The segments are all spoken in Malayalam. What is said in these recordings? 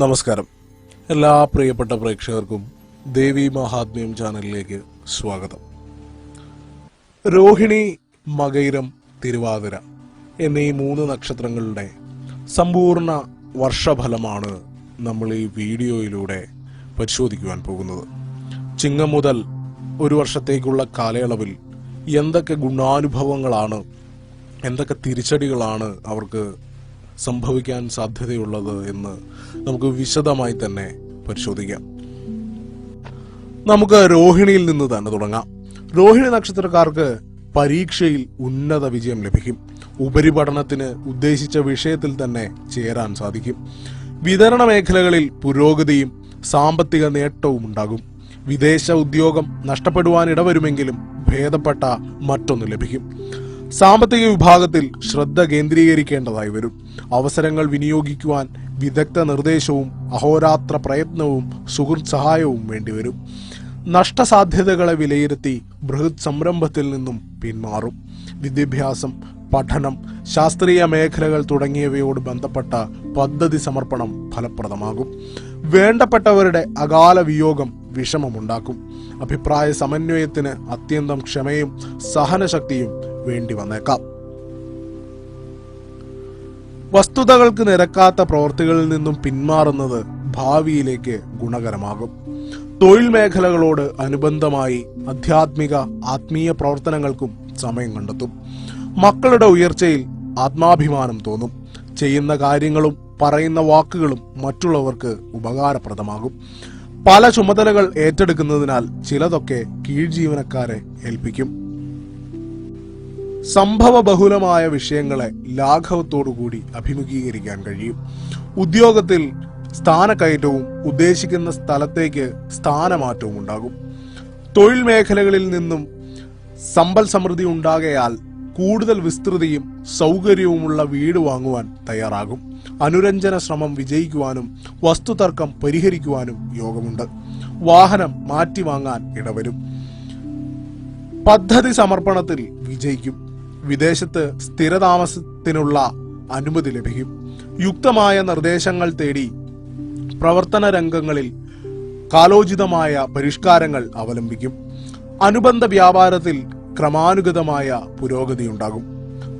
നമസ്കാരം. എല്ലാ പ്രിയപ്പെട്ട പ്രേക്ഷകർക്കും ദേവി മഹാത്മ്യം ചാനലിലേക്ക് സ്വാഗതം. രോഹിണി മകൈരം തിരുവാതിര എന്നീ മൂന്ന് നക്ഷത്രങ്ങളുടെ സമ്പൂർണ വർഷഫലമാണ് നമ്മൾ ഈ വീഡിയോയിലൂടെ പരിശോധിക്കുവാൻ പോകുന്നത്. ചിങ്ങം മുതൽ ഒരു വർഷത്തേക്കുള്ള കാലയളവിൽ എന്തൊക്കെ ഗുണാനുഭവങ്ങളാണ് എന്തൊക്കെ തിരിച്ചടികളാണ് അവർക്ക് സംഭവിക്കാൻ സാധ്യതയുള്ളത് എന്ന് നമുക്ക് വിശദമായി തന്നെ പരിശോധിക്കാം. നമുക്ക് രോഹിണിയിൽ നിന്ന് തന്നെ തുടങ്ങാം. രോഹിണി നക്ഷത്രക്കാർക്ക് പരീക്ഷയിൽ ഉന്നത വിജയം ലഭിക്കും. ഉപരിപഠനത്തിന് ഉദ്ദേശിച്ച വിഷയത്തിൽ തന്നെ ചേരാൻ സാധിക്കും. വിതരണ മേഖലകളിൽ പുരോഗതിയും സാമ്പത്തിക നേട്ടവും ഉണ്ടാകും. വിദേശ ഉദ്യോഗം നഷ്ടപ്പെടുവാൻ ഇടവരുമെങ്കിലും ഭേദപ്പെട്ട മറ്റൊന്ന് ലഭിക്കും. സാമ്പത്തിക വിഭാഗത്തിൽ ശ്രദ്ധ കേന്ദ്രീകരിക്കേണ്ടതായി വരും. അവസരങ്ങൾ വിനിയോഗിക്കുവാൻ വിദഗ്ധ നിർദ്ദേശവും അഹോരാത്ര പ്രയത്നവും സുഹൃത്ത് സഹായവും വേണ്ടിവരും നഷ്ടസാധ്യതകളെ വിലയിരുത്തി ബൃഹത് സംരംഭത്തിൽ നിന്നും പിന്മാറും. വിദ്യാഭ്യാസം പഠനം ശാസ്ത്രീയ മേഖലകൾ തുടങ്ങിയവയോട് ബന്ധപ്പെട്ട പദ്ധതി സമർപ്പണം ഫലപ്രദമാകും. വേണ്ടപ്പെട്ടവരുടെ അകാല വിയോഗം വിഷമമുണ്ടാക്കും. അഭിപ്രായ സമന്വയത്തിന് അത്യന്തം ക്ഷമയും സഹനശക്തിയും വേണ്ടി വന്നേക്കാം. വസ്തുതകൾക്ക് നിരക്കാത്ത പ്രവൃത്തികളിൽ നിന്നും പിന്മാറുന്നത് ഭാവിയിലേക്ക് ഗുണകരമാകും. തൊഴിൽ മേഖലകളോട് അനുബന്ധമായി ആധ്യാത്മിക ആത്മീയ പ്രവർത്തനങ്ങൾക്കും സമയം കണ്ടെത്തും. മക്കളുടെ ഉയർച്ചയിൽ ആത്മാഭിമാനം തോന്നും. ചെയ്യുന്ന കാര്യങ്ങളും പറയുന്ന വാക്കുകളും മറ്റുള്ളവർക്ക് ഉപകാരപ്രദമാകും. പല ചുമതലകൾ ഏറ്റെടുക്കുന്നതിനാൽ ചിലതൊക്കെ കീഴ്ജീവനക്കാരെ ഏൽപ്പിക്കും. സംഭവ ബഹുലമായ വിഷയങ്ങളെ ലാഘവത്തോടുകൂടി അഭിമുഖീകരിക്കാൻ കഴിയും. ഉദ്യോഗത്തിൽ സ്ഥാനക്കയറ്റവും ഉദ്ദേശിക്കുന്ന സ്ഥലത്തേക്ക് സ്ഥാനമാറ്റവും ഉണ്ടാകും. തൊഴിൽ മേഖലകളിൽ നിന്നും സമ്പൽ സമൃദ്ധി ഉണ്ടാകയാൽ കൂടുതൽ വിസ്തൃതിയും സൗകര്യവുമുള്ള വീട് വാങ്ങുവാൻ തയ്യാറാകും. അനുരഞ്ജന ശ്രമം വിജയിക്കുവാനും വസ്തുതർക്കം പരിഹരിക്കുവാനും യോഗമുണ്ട്. വാഹനം മാറ്റി വാങ്ങാൻ ഇടവരും. പദ്ധതി സമർപ്പണത്തിൽ വിജയിക്കും. വിദേശത്ത് സ്ഥിരതാമസത്തിനുള്ള അനുമതി ലഭിക്കും. യുക്തമായ നിർദ്ദേശങ്ങൾ തേടി പ്രവർത്തന രംഗങ്ങളിൽ കാലോചിതമായ പരിഷ്കാരങ്ങൾ അവലംബിക്കും. അനുബന്ധ വ്യാപാരത്തിൽ ക്രമാനുഗതമായ പുരോഗതിയുണ്ടാകും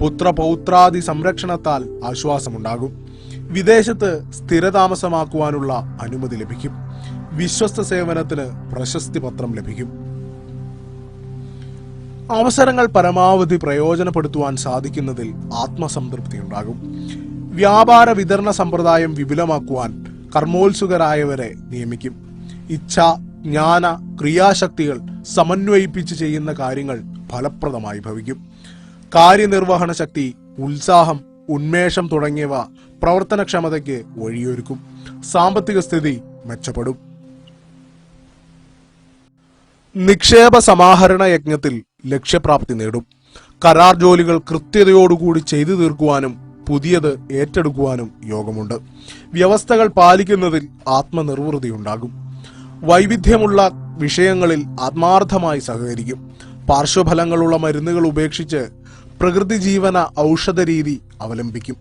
പുത്രപൗത്രാദി സംരക്ഷണത്താൽ ആശ്വാസമുണ്ടാകും. വിദേശത്ത് സ്ഥിരതാമസമാക്കുവാനുള്ള അനുമതി ലഭിക്കും. വിശ്വസ്ത സേവനത്തിന് പ്രശസ്തി പത്രം ലഭിക്കും. അവസരങ്ങൾ പരമാവധി പ്രയോജനപ്പെടുത്തുവാൻ സാധിക്കുന്നതിൽ ആത്മസംതൃപ്തി ഉണ്ടാകും വ്യാപാര വിതരണ സമ്പ്രദായം വിപുലമാക്കുവാൻ കർമ്മോത്സുകരായവരെ നിയമിക്കും. ഇച്ഛ ജ്ഞാന ക്രിയാശക്തികൾ സമന്വയിപ്പിച്ച് ചെയ്യുന്ന കാര്യങ്ങൾ ഫലപ്രദമായി ഭവിക്കും. കാര്യനിർവഹണ ശക്തി ഉത്സാഹം ഉന്മേഷം തുടങ്ങിയവ പ്രവർത്തനക്ഷമതയ്ക്ക് വഴിയൊരുക്കും. സാമ്പത്തിക സ്ഥിതി മെച്ചപ്പെടും. നിക്ഷേപ സമാഹരണ യജ്ഞത്തിൽ ലക്ഷ്യപ്രാപ്തി നേടും. കരാർ ജോലികൾ കൃത്യതയോടുകൂടി ചെയ്തു തീർക്കുവാനും പുതിയത് ഏറ്റെടുക്കുവാനും യോഗമുണ്ട്. വ്യവസ്ഥകൾ പാലിക്കുന്നതിൽ ആത്മനിർവൃതി ഉണ്ടാകും. വൈവിധ്യമുള്ള വിഷയങ്ങളിൽ ആത്മാർത്ഥമായി സഹകരിക്കും. പാർശ്വഫലങ്ങളുള്ള മരുന്നുകൾ ഉപേക്ഷിച്ച് പ്രകൃതി ജീവന ഔഷധ രീതി അവലംബിക്കും.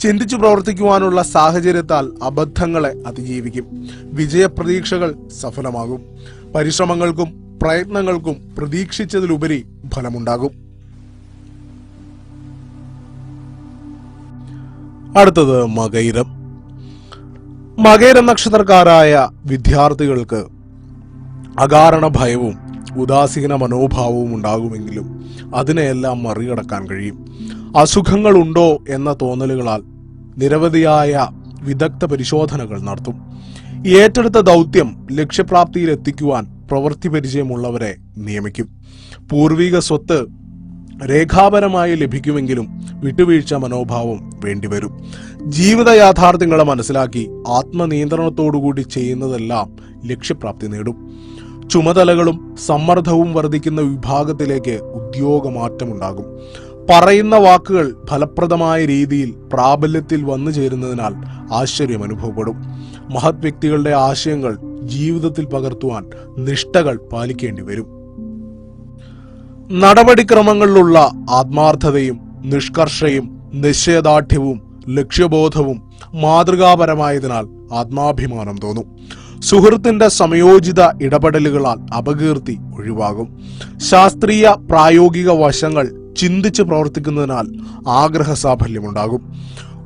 ചിന്തിച്ചു പ്രവർത്തിക്കുവാനുള്ള സാഹചര്യത്താൽ അബദ്ധങ്ങളെ അതിജീവിക്കും. വിജയപ്രതീക്ഷകൾ സഫലമാകും. പരിശ്രമങ്ങൾക്കും പ്രയത്നങ്ങൾക്കും പ്രതീക്ഷിച്ചതിലുപരി ഫലമുണ്ടാകും. അടുത്തത് മകൈരം. മകൈരം നക്ഷത്രക്കാരായ വിദ്യാർത്ഥികൾക്ക് അകാരണ ഭയവും ഉദാസീന മനോഭാവവും ഉണ്ടാകുമെങ്കിലും അതിനെയെല്ലാം മറികടക്കാൻ കഴിയും. അസുഖങ്ങളുണ്ടോ എന്ന തോന്നലുകളാൽ നിരവധിയായ വിദഗ്ധ പരിശോധനകൾ നടത്തും. ഏറ്റെടുത്ത ദൗത്യം ലക്ഷ്യപ്രാപ്തിയിൽ എത്തിക്കുവാൻ പ്രവൃത്തി പരിചയമുള്ളവരെ നിയമിക്കും. പൂർവിക സ്വത്ത് രേഖാപരമായി ലഭിക്കുമെങ്കിലും വിട്ടുവീഴ്ച മനോഭാവം വേണ്ടിവരും. ജീവിത യാഥാർത്ഥ്യങ്ങളെ മനസ്സിലാക്കി ആത്മനിയന്ത്രണത്തോടുകൂടി ചെയ്യുന്നതെല്ലാം ലക്ഷ്യപ്രാപ്തി നേടും. ചുമതലകളും സമ്മർദ്ദവും വർദ്ധിക്കുന്ന വിഭാഗത്തിലേക്ക് ഉദ്യോഗമാറ്റമുണ്ടാകും. പറയുന്ന വാക്കുകൾ ഫലപ്രദമായ രീതിയിൽ പ്രാബല്യത്തിൽ വന്നു ചേരുന്നതിനാൽ ആശ്ചര്യം അനുഭവപ്പെടും മഹത് വ്യക്തികളുടെ ആശയങ്ങൾ ജീവിതത്തിൽ പകർത്തുവാൻ നിഷ്ഠകൾ പാലിക്കേണ്ടി വരും. നടപടിക്രമങ്ങളിലുള്ള ആത്മാർത്ഥതയും നിഷ്കർഷയും നിശ്ചയദാർഢ്യവും ലക്ഷ്യബോധവും മാതൃകാപരമായതിനാൽ ആത്മാഭിമാനം തോന്നും. സുഹൃത്തിന്റെ സമയോചിത ഇടപെടലുകളാൽ അപകീർത്തി ഒഴിവാകും. ശാസ്ത്രീയ പ്രായോഗിക വശങ്ങൾ ചിന്തിച്ച് പ്രവർത്തിക്കുന്നതിനാൽ ആഗ്രഹ സാഫല്യമുണ്ടാകും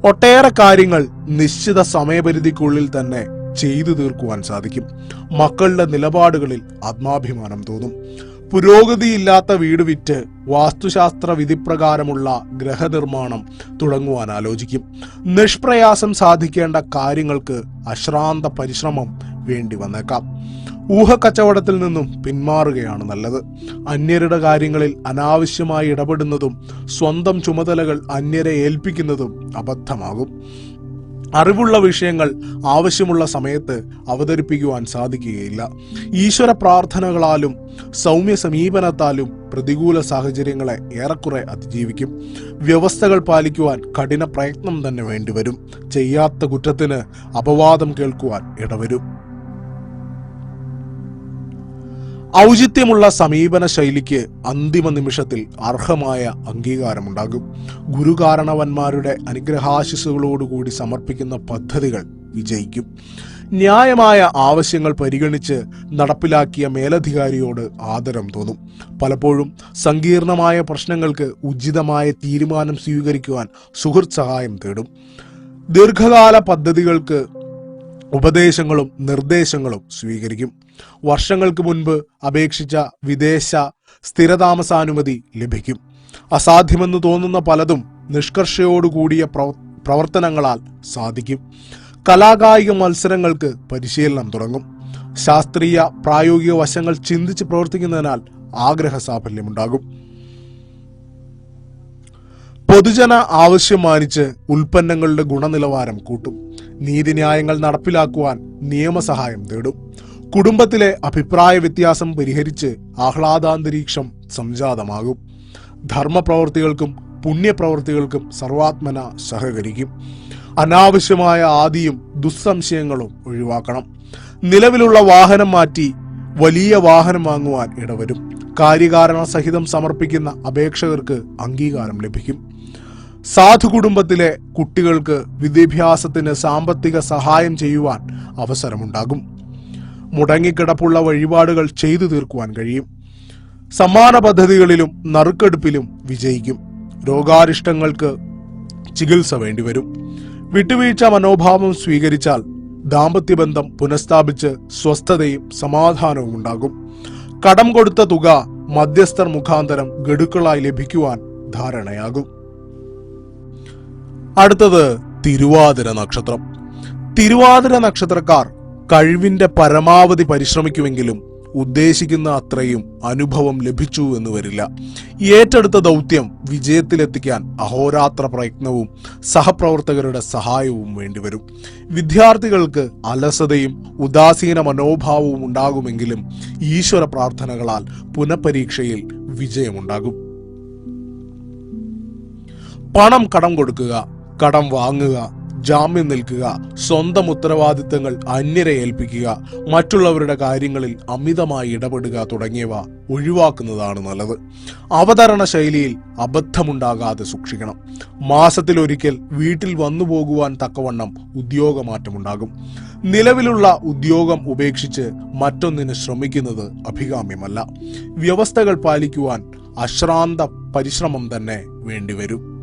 ഒട്ടേറെ കാര്യങ്ങൾ നിശ്ചിത സമയപരിധിക്കുള്ളിൽ തന്നെ ചെയ്തു തീർക്കുവാൻ സാധിക്കും. മക്കളുടെ നിലപാടുകളിൽ ആത്മാഭിമാനം തോന്നും. പുരോഗതിയില്ലാത്ത വീട് വിറ്റ് വാസ്തുശാസ്ത്ര വിധിപ്രകാരമുള്ള ഗ്രഹനിർമ്മാണം തുടങ്ങുവാൻ ആലോചിക്കും. നിഷ്പ്രയാസം സാധിക്കേണ്ട കാര്യങ്ങൾക്ക് അശ്രാന്ത പരിശ്രമം വേണ്ടി വന്നേക്കാം. ഊഹക്കച്ചവടത്തിൽ നിന്നും പിന്മാറുകയാണ് നല്ലത്. അന്യരുടെ കാര്യങ്ങളിൽ അനാവശ്യമായി ഇടപെടുന്നതും സ്വന്തം ചുമതലകൾ അന്യരെ ഏൽപ്പിക്കുന്നതും അബദ്ധമാകും. അറിവുള്ള വിഷയങ്ങൾ ആവശ്യമുള്ള സമയത്ത് അവതരിപ്പിക്കുവാൻ സാധിക്കുകയില്ല. ഈശ്വര പ്രാർത്ഥനകളാലും സൗമ്യ സമീപനത്താലും പ്രതികൂല സാഹചര്യങ്ങളെ ഏറെക്കുറെ അതിജീവിക്കും. വ്യവസ്ഥകൾ പാലിക്കുവാൻ കഠിന പ്രയത്നം തന്നെ വേണ്ടിവരും. ചെയ്യാത്ത കുറ്റത്തിന് അപവാദം കേൾക്കുവാൻ ഇടവരും. ഔചിത്യമുള്ള സമീപന ശൈലിക്ക് അന്തിമ നിമിഷത്തിൽ അർഹമായ അംഗീകാരമുണ്ടാകും. ഗുരുകാരണവന്മാരുടെ അനുഗ്രഹാശിസുകളോടുകൂടി സമർപ്പിക്കുന്ന പദ്ധതികൾ വിജയിക്കും. ന്യായമായ ആവശ്യങ്ങൾ പരിഗണിച്ച് നടപ്പിലാക്കിയ മേലധികാരിയോട് ആദരം തോന്നും. പലപ്പോഴും സങ്കീർണമായ പ്രശ്നങ്ങൾക്ക് ഉചിതമായ തീരുമാനം സ്വീകരിക്കുവാൻ സുഹൃത്ത് സഹായം തേടും. ദീർഘകാല പദ്ധതികൾക്ക് ഉപദേശങ്ങളും നിർദ്ദേശങ്ങളും സ്വീകരിക്കും. വർഷങ്ങൾക്ക് മുൻപ് അപേക്ഷിച്ച വിദേശ സ്ഥിരതാമസാനുമതി ലഭിക്കും. അസാധ്യമെന്ന് തോന്നുന്ന പലതും നിഷ്കർഷയോടുകൂടിയ പ്രവ- പ്രവർത്തനങ്ങളാൽ സാധിക്കും. കലാകായിക മത്സരങ്ങൾക്ക് പരിശീലനം തുടങ്ങും. ശാസ്ത്രീയ പ്രായോഗിക വശങ്ങൾ ചിന്തിച്ച് പ്രവർത്തിക്കുന്നതിനാൽ ആഗ്രഹ സാഫല്യമുണ്ടാകും. പൊതുജന ആവശ്യം മാനിച്ച് ഉൽപ്പന്നങ്ങളുടെ ഗുണനിലവാരം കൂട്ടും. നീതിന്യായങ്ങൾ നടപ്പിലാക്കുവാൻ നിയമസഹായം തേടും. കുടുംബത്തിലെ അഭിപ്രായ വ്യത്യാസം പരിഹരിച്ച് ആഹ്ലാദാന്തരീക്ഷം സംജാതമാകും. ധർമ്മപ്രവർത്തികൾക്കും പുണ്യപ്രവർത്തികൾക്കും സർവാത്മന സഹകരിക്കും. അനാവശ്യമായ ആദിയും ദുസ്സംശയങ്ങളും ഒഴിവാക്കണം. നിലവിലുള്ള വാഹനം മാറ്റി വലിയ വാഹനം വാങ്ങുവാൻ ഇടവരും. കാര്യകാരണ സഹിതം സമർപ്പിക്കുന്ന അപേക്ഷകർക്ക് അംഗീകാരം ലഭിക്കും. സാധു കുടുംബത്തിലെ കുട്ടികൾക്ക് വിദ്യാഭ്യാസത്തിന് സാമ്പത്തിക സഹായം ചെയ്യുവാൻ അവസരമുണ്ടാകും. മുടങ്ങിക്കിടപ്പുള്ള വഴിപാടുകൾ ചെയ്തു തീർക്കുവാൻ കഴിയും. സമ്മാന പദ്ധതികളിലും നറുക്കെടുപ്പിലും വിജയിക്കും. രോഗാരിഷ്ടങ്ങൾക്ക് ചികിത്സ വേണ്ടിവരും. വിട്ടുവീഴ്ച മനോഭാവം സ്വീകരിച്ചാൽ ദാമ്പത്യബന്ധം പുനഃസ്ഥാപിച്ച് സ്വസ്ഥതയും സമാധാനവും ഉണ്ടാകും. കടം കൊടുത്ത തുക മധ്യസ്ഥർ മുഖാന്തരം ഗഡുക്കളായി ലഭിക്കുവാൻ ധാരണയാകും. അടുത്തത് തിരുവാതിര നക്ഷത്രം. തിരുവാതിര നക്ഷത്രക്കാർ കഴിവിന്റെ പരമാവധി പരിശ്രമിക്കുമെങ്കിലും ഉദ്ദേശിക്കുന്ന അത്രയും അനുഭവം ലഭിച്ചു എന്ന് വരില്ല. ഏറ്റെടുത്ത ദൗത്യം വിജയത്തിലെത്തിക്കാൻ അഹോരാത്ര പ്രയത്നവും സഹപ്രവർത്തകരുടെ സഹായവും വേണ്ടിവരും. വിദ്യാർത്ഥികൾക്ക് അലസതയും ഉദാസീന മനോഭാവവും ഉണ്ടാകുമെങ്കിലും ഈശ്വര പ്രാർത്ഥനകളാൽ പുനഃപരീക്ഷയിൽ വിജയമുണ്ടാകും. പണം കടം കൊടുക്കുക കടം വാങ്ങുക ജാമ്യം നിൽക്കുക സ്വന്തം ഉത്തരവാദിത്തങ്ങൾ അന്യരെ ഏൽപ്പിക്കുക മറ്റുള്ളവരുടെ കാര്യങ്ങളിൽ അമിതമായി ഇടപെടുക തുടങ്ങിയവ ഒഴിവാക്കുന്നതാണ് നല്ലത്. അവതരണ ശൈലിയിൽ അബദ്ധമുണ്ടാകാതെ സൂക്ഷിക്കണം. മാസത്തിലൊരിക്കൽ വീട്ടിൽ വന്നു പോകുവാൻ തക്കവണ്ണം ഉദ്യോഗമാറ്റമുണ്ടാകും. നിലവിലുള്ള ഉദ്യോഗം ഉപേക്ഷിച്ച് മറ്റൊന്നിന് ശ്രമിക്കുന്നത് അഭികാമ്യമല്ല. വ്യവസ്ഥകൾ പാലിക്കുവാൻ അശ്രാന്ത പരിശ്രമം തന്നെ വേണ്ടിവരും.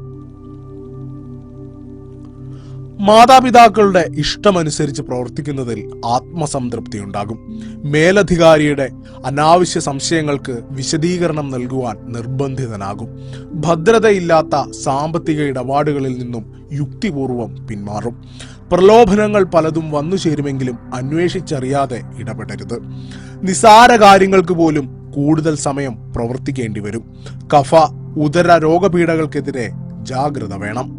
മാതാപിതാക്കളുടെ ഇഷ്ടമനുസരിച്ച് പ്രവർത്തിക്കുന്നതിൽ ആത്മസംതൃപ്തി ഉണ്ടാകും മേലധികാരിയുടെ അനാവശ്യ സംശയങ്ങൾക്ക് വിശദീകരണം നൽകുവാൻ നിർബന്ധിതനാകും. ഭദ്രതയില്ലാത്ത സാമ്പത്തിക ഇടപാടുകളിൽ നിന്നും യുക്തിപൂർവം പിന്മാറും. പ്രലോഭനങ്ങൾ പലതും വന്നു ചേരുമെങ്കിലും അന്വേഷിച്ചറിയാതെ ഇടപെടരുത്. നിസാര കാര്യങ്ങൾക്ക് പോലും കൂടുതൽ സമയം പ്രവർത്തിക്കേണ്ടി വരും കഫ ഉദര രോഗപീഠകൾക്കെതിരെ ജാഗ്രത വേണം.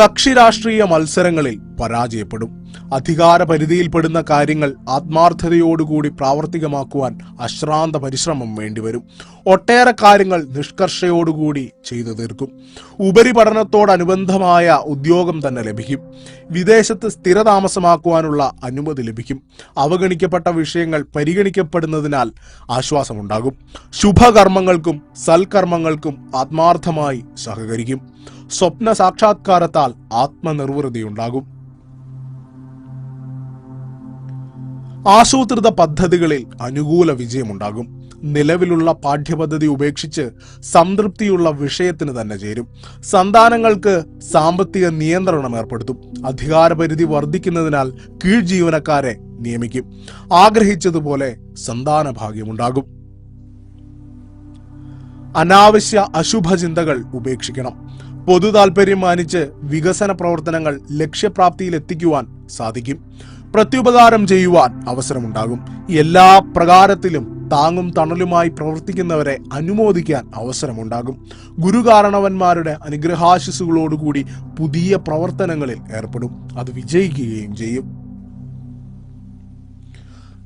കക്ഷി രാഷ്ട്രീയ മത്സരങ്ങളിൽ പരാജയപ്പെടും. അധികാര പരിധിയിൽപ്പെടുന്ന കാര്യങ്ങൾ ആത്മാർത്ഥതയോടുകൂടി പ്രാവർത്തികമാക്കുവാൻ അശ്രാന്ത പരിശ്രമം വേണ്ടിവരും. ഒട്ടേറെ കാര്യങ്ങൾ നിഷ്കർഷയോടുകൂടി ചെയ്തു തീർക്കും. ഉപരിപഠനത്തോടനുബന്ധമായ ഉദ്യോഗം തന്നെ ലഭിക്കും. വിദേശത്ത് സ്ഥിരതാമസമാക്കുവാനുള്ള അനുമതി ലഭിക്കും. അവഗണിക്കപ്പെട്ട വിഷയങ്ങൾ പരിഗണിക്കപ്പെടുന്നതിനാൽ ആശ്വാസമുണ്ടാകും. ശുഭകർമ്മങ്ങൾക്കും സൽക്കർമ്മങ്ങൾക്കും ആത്മാർത്ഥമായി സഹകരിക്കും. സ്വപ്ന സാക്ഷാത്കാരത്താൽ ആത്മനിർവൃതിയുണ്ടാകും. ആസൂത്രിത പദ്ധതികളിൽ അനുകൂല വിജയമുണ്ടാകും. നിലവിലുള്ള പാഠ്യപദ്ധതി ഉപേക്ഷിച്ച് സംതൃപ്തിയുള്ള വിഷയത്തിന് തന്നെ ചേരും. സന്താനങ്ങൾക്ക് സാമ്പത്തിക നിയന്ത്രണം ഏർപ്പെടുത്തും. അധികാരപരിധി വർദ്ധിക്കുന്നതിനാൽ കീഴ് ജീവനക്കാരെ നിയമിക്കും. ആഗ്രഹിച്ചതുപോലെ സന്താന ഭാഗ്യമുണ്ടാകും അനാവശ്യ അശുഭ ചിന്തകൾ ഉപേക്ഷിക്കണം. പൊതു താൽപര്യം മാനിച്ച് വികസന പ്രവർത്തനങ്ങൾ ലക്ഷ്യപ്രാപ്തിയിൽ എത്തിക്കുവാൻ സാധിക്കും. പ്രത്യുപകാരം ചെയ്യുവാൻ അവസരമുണ്ടാകും. എല്ലാ പ്രകാരത്തിലും താങ്ങും തണലുമായി പ്രവർത്തിക്കുന്നവരെ അനുമോദിക്കാൻ അവസരമുണ്ടാകും. ഗുരുകാരണവന്മാരുടെ അനുഗ്രഹാശിസുകളോടുകൂടി പുതിയ പ്രവർത്തനങ്ങളിൽ ഏർപ്പെടും. അത് വിജയിക്കുകയും ചെയ്യും.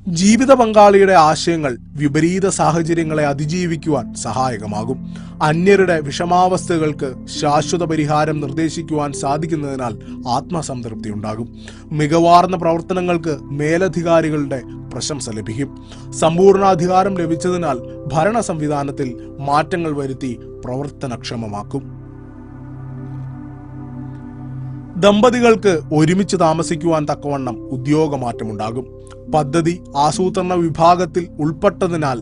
ജീവിത പങ്കാളിയുടെ ആശയങ്ങൾ വിപരീത സാഹചര്യങ്ങളെ അതിജീവിക്കുവാൻ സഹായകമാകും. അന്യരുടെ വിഷമാവസ്ഥകൾക്ക് ശാശ്വത പരിഹാരം നിർദ്ദേശിക്കുവാൻ സാധിക്കുന്നതിനാൽ ആത്മസംതൃപ്തി ഉണ്ടാകും. മികവാർന്ന പ്രവർത്തനങ്ങൾക്ക് മേലധികാരികളുടെ പ്രശംസ ലഭിക്കും. സമ്പൂർണാധികാരം ലഭിച്ചതിനാൽ ഭരണ സംവിധാനത്തിൽ മാറ്റങ്ങൾ വരുത്തി പ്രവർത്തനക്ഷമമാക്കും. ദമ്പതികൾക്ക് ഒരുമിച്ച് താമസിക്കുവാൻ തക്കവണ്ണം ഉദ്യോഗമാറ്റമുണ്ടാകും. പദ്ധതി ആസൂത്രണ വിഭാഗത്തിൽ ഉൾപ്പെട്ടതിനാൽ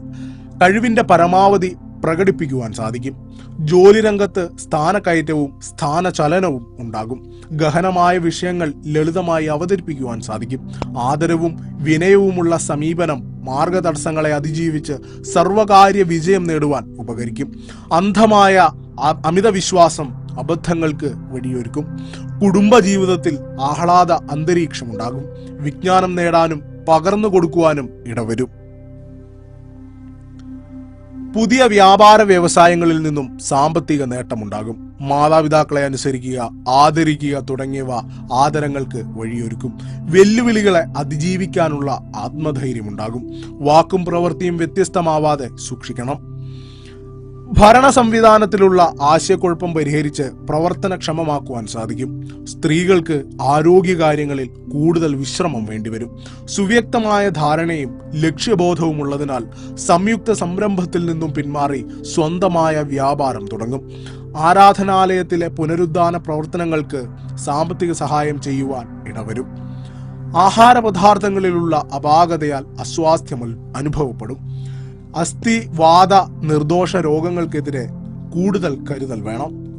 കഴിവിന്റെ പരമാവധി പ്രകടിപ്പിക്കുവാൻ സാധിക്കും. ജോലി രംഗത്ത് സ്ഥാനക്കയറ്റവും സ്ഥാനചലനവും ഉണ്ടാകും. ഗഹനമായ വിഷയങ്ങൾ ലളിതമായി അവതരിപ്പിക്കുവാൻ സാധിക്കും. ആദരവും വിനയവുമുള്ള സമീപനം മാർഗതടസ്സങ്ങളെ അതിജീവിച്ച് സർവകാര്യ വിജയം നേടുവാൻ ഉപകരിക്കും. അന്ധമായ അമിത വിശ്വാസം അബദ്ധങ്ങൾക്ക് വഴിയൊരുക്കും. കുടുംബജീവിതത്തിൽ ആഹ്ലാദ അന്തരീക്ഷമുണ്ടാകും. വിജ്ഞാനം നേടാനും പകർന്നു കൊടുക്കുവാനും ഇടവരും. പുതിയ വ്യാപാര വ്യവസായങ്ങളിൽ നിന്നും സാമ്പത്തിക നേട്ടമുണ്ടാകും. മാതാപിതാക്കളെ അനുസരിക്കുക ആദരിക്കുക തുടങ്ങിയവ ആദരങ്ങൾക്ക് വഴിയൊരുക്കും. വെല്ലുവിളികളെ അതിജീവിക്കാനുള്ള ആത്മധൈര്യമുണ്ടാകും. വാക്കും പ്രവൃത്തിയും വ്യത്യസ്തമാവാതെ സൂക്ഷിക്കണം. ഭരണ സംവിധാനത്തിലുള്ള ആശയക്കുഴപ്പം പരിഹരിച്ച് പ്രവർത്തനക്ഷമമാക്കുവാൻ സാധിക്കും. സ്ത്രീകൾക്ക് ആരോഗ്യകാര്യങ്ങളിൽ കൂടുതൽ വിശ്രമം വേണ്ടിവരും. സുവ്യക്തമായ ധാരണയും ലക്ഷ്യബോധവും ഉള്ളതിനാൽ സംയുക്ത സംരംഭത്തിൽ നിന്നും പിന്മാറി സ്വന്തമായ വ്യാപാരം തുടങ്ങും. ആരാധനാലയത്തിലെ പുനരുദ്ധാന പ്രവർത്തനങ്ങൾക്ക് സാമ്പത്തിക സഹായം ചെയ്യുവാൻ ഇടവരും. ആഹാര പദാർത്ഥങ്ങളിലുള്ള അപാകതയാൽ അസ്വാസ്ഥ്യം അനുഭവപ്പെടും. അസ്ഥി വാത നിർദോഷ രോഗങ്ങൾക്കെതിരെ കൂടുതൽ കരുതൽ വേണം.